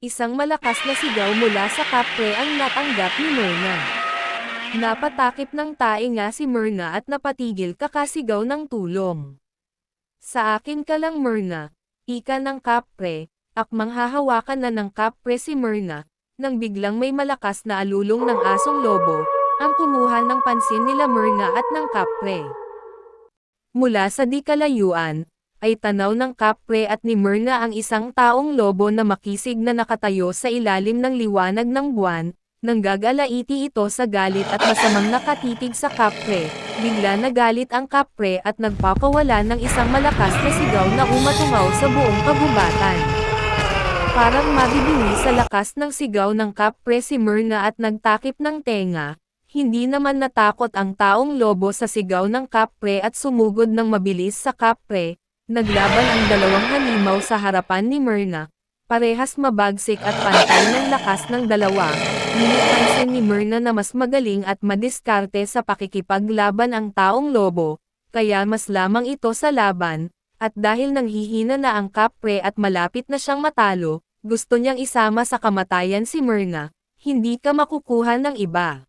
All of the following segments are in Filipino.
Isang malakas na sigaw mula sa kapre ang natanggap ni Myrna. Napatakip ng tainga si Myrna at napatigil kakasigaw ng tulong. Sa akin ka lang Myrna, ika ng kapre, akmang hahawakan na ng kapre si Myrna, nang biglang may malakas na alulong ng asong lobo, ang kumuha ng pansin nila Myrna at ng kapre. Mula sa di kalayuan, ay tanaw ng kapre at ni Myrna ang isang taong lobo na makisig na nakatayo sa ilalim ng liwanag ng buwan, nang gagalaiti ito sa galit at masamang nakatitig sa kapre, bigla nagalit ang kapre at nagpapawala ng isang malakas na sigaw na umatumaw sa buong kagubatan. Parang mabibili sa lakas ng sigaw ng kapre si Myrna at nagtakip ng tenga, hindi naman natakot ang taong lobo sa sigaw ng kapre at sumugod ng mabilis sa kapre, Naglaban ang dalawang halimaw sa harapan ni Myrna. Parehas mabagsik at pantay ng lakas ng dalawa. Ngunit pansin ni Myrna na mas magaling at madiskarte sa pakikipaglaban ang taong lobo, kaya mas lamang ito sa laban, at dahil nanghihina na ang kapre at malapit na siyang matalo, gusto niyang isama sa kamatayan si Myrna, hindi ka makukuha ng iba.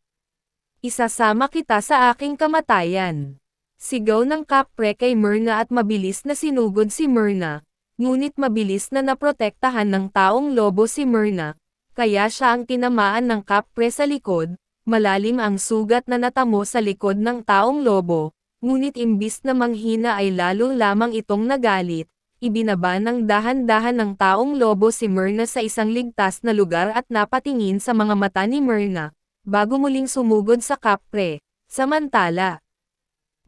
Isasama kita sa aking kamatayan. Sigaw ng kapre kay Myrna at mabilis na sinugod si Myrna, ngunit mabilis na naprotektahan ng taong lobo si Myrna, kaya siya ang tinamaan ng kapre sa likod, malalim ang sugat na natamo sa likod ng taong lobo, ngunit imbis na manghina ay lalo lamang itong nagalit, ibinaba ng dahan-dahan ng taong lobo si Myrna sa isang ligtas na lugar at napatingin sa mga mata ni Myrna, bago muling sumugod sa kapre. Samantala,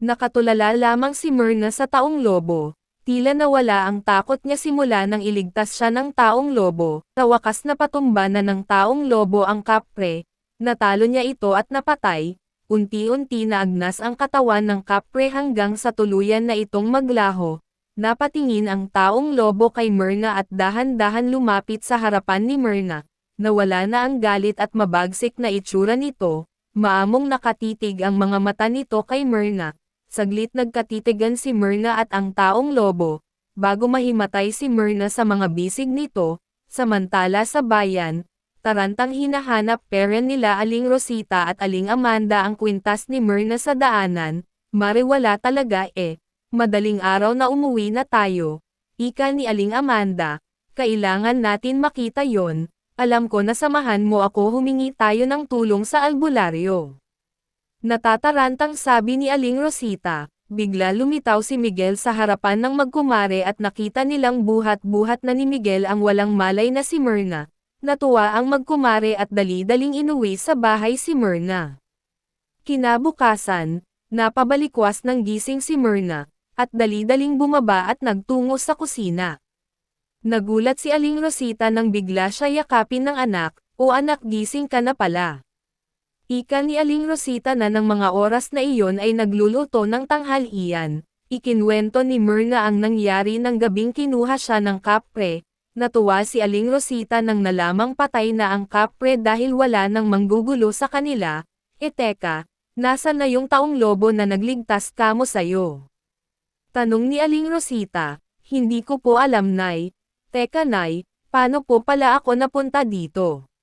Nakatulala lamang si Myrna sa taong lobo. Tila nawala ang takot niya simula nang iligtas siya ng taong lobo. Sa wakas na patumba na ng taong lobo ang kapre. Natalo niya ito at napatay. Unti-unti na agnas ang katawan ng kapre hanggang sa tuluyan na itong maglaho. Napatingin ang taong lobo kay Myrna at dahan-dahan lumapit sa harapan ni Myrna. Nawala na ang galit at mabagsik na itsura nito. Maamong nakatitig ang mga mata nito kay Myrna saglit nagkatitigan si Myrna at ang taong lobo, bago mahimatay si Myrna sa mga bisig nito, samantala sa bayan, tarantang hinahanap peren nila Aling Rosita at Aling Amanda ang kwintas ni Myrna sa daanan, mariwala talaga eh, madaling araw na umuwi na tayo, ika ni Aling Amanda, kailangan natin makita yon, alam ko na samahan mo ako humingi tayo ng tulong sa albularyo. Natatarantang sabi ni Aling Rosita, bigla lumitaw si Miguel sa harapan ng magkumare at nakita nilang buhat-buhat na ni Miguel ang walang malay na si Myrna. Natuwa ang magkumare at dali-daling inuwi sa bahay si Myrna. Kinabukasan, napabalikwas ng gising si Myrna, at dali-daling bumaba at nagtungo sa kusina. Nagulat si Aling Rosita nang bigla siya yakapin ng anak, o anak gising ka na pala. Ika ni Aling Rosita na ng mga oras na iyon ay nagluluto ng tanghalian. Ikinwento ni Myrna ang nangyari ng gabing kinuha siya ng kapre. Natuwa si Aling Rosita nang nalamang patay na ang kapre dahil wala nang manggugulo sa kanila. E teka, nasa na yung taong lobo na nagligtas kamo sayo? Tanong ni Aling Rosita, hindi ko po alam nay. Teka nay, paano po pala ako napunta dito?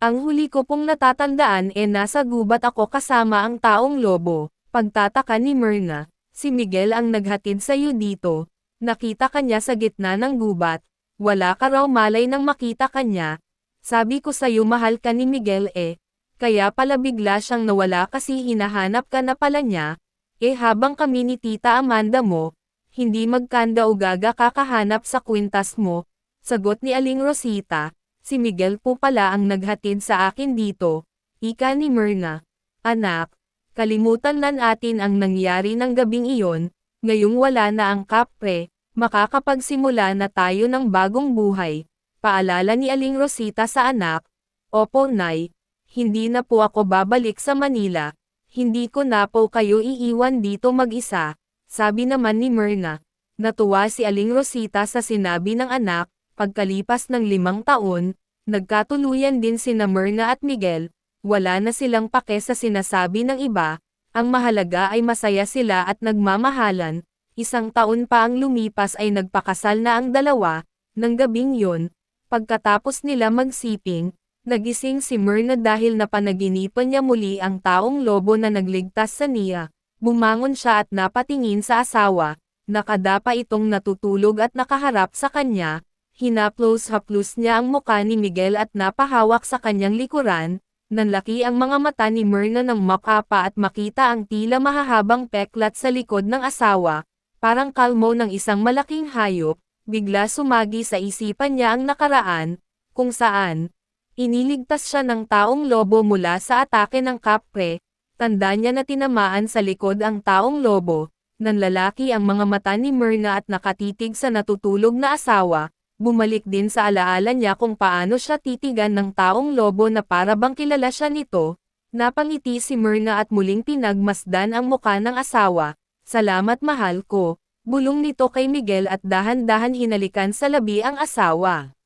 Ang huli ko pong natatandaan e nasa gubat ako kasama ang taong lobo. Pagtataka ni Myrna, si Miguel ang naghatid sa iyo dito. Nakita kanya sa gitna ng gubat. Wala ka raw malay nang makita kanya. Sabi ko sa iyo mahal ka ni Miguel eh. Kaya pala bigla siyang nawala kasi hinahanap ka na pala niya. Eh habang kami ni Tita Amanda mo, hindi magkanda o gaga kakahanap sa kwintas mo. Sagot ni Aling Rosita, Si Miguel po pala ang naghatid sa akin dito, ika ni Myrna. Anak, kalimutan na natin ang nangyari ng gabing iyon, ngayong wala na ang kapre, makakapagsimula na tayo ng bagong buhay. Paalala ni Aling Rosita sa anak, Opo Nay, hindi na po ako babalik sa Manila, hindi ko na po kayo iiwan dito mag-isa, sabi naman ni Myrna. Natuwa si Aling Rosita sa sinabi ng anak, Pagkalipas ng limang taon, nagkatuluyan din sina Myrna at Miguel, wala na silang pake sa sinasabi ng iba, ang mahalaga ay masaya sila at nagmamahalan, isang taon pa ang lumipas ay nagpakasal na ang dalawa, ng gabing yun, Pagkatapos nila magsiping, nagising si Myrna dahil napanaginipan niya muli ang taong lobo na nagligtas sa niya. Bumangon siya at napatingin sa asawa, nakadapa itong natutulog at nakaharap sa kanya, hinaplos-haplos niya ang muka ni Miguel at napahawak sa kanyang likuran, nanlaki ang mga mata ni Myrna ng makapa at makita ang tila mahahabang peklat sa likod ng asawa, parang kalmo ng isang malaking hayop, bigla sumagi sa isipan niya ang nakaraan, kung saan, iniligtas siya ng taong lobo mula sa atake ng kapre, tanda niya na tinamaan sa likod ang taong lobo, ng lalaki ang mga mata ni Myrna at nakatitig sa natutulog na asawa, bumalik din sa alaala niya kung paano siya titigan ng taong lobo na para bang kilala siya nito, napangiti si Myrna at muling pinagmasdan ang muka ng asawa, salamat mahal ko, bulong nito kay Miguel at dahan-dahan hinalikan sa labi ang asawa.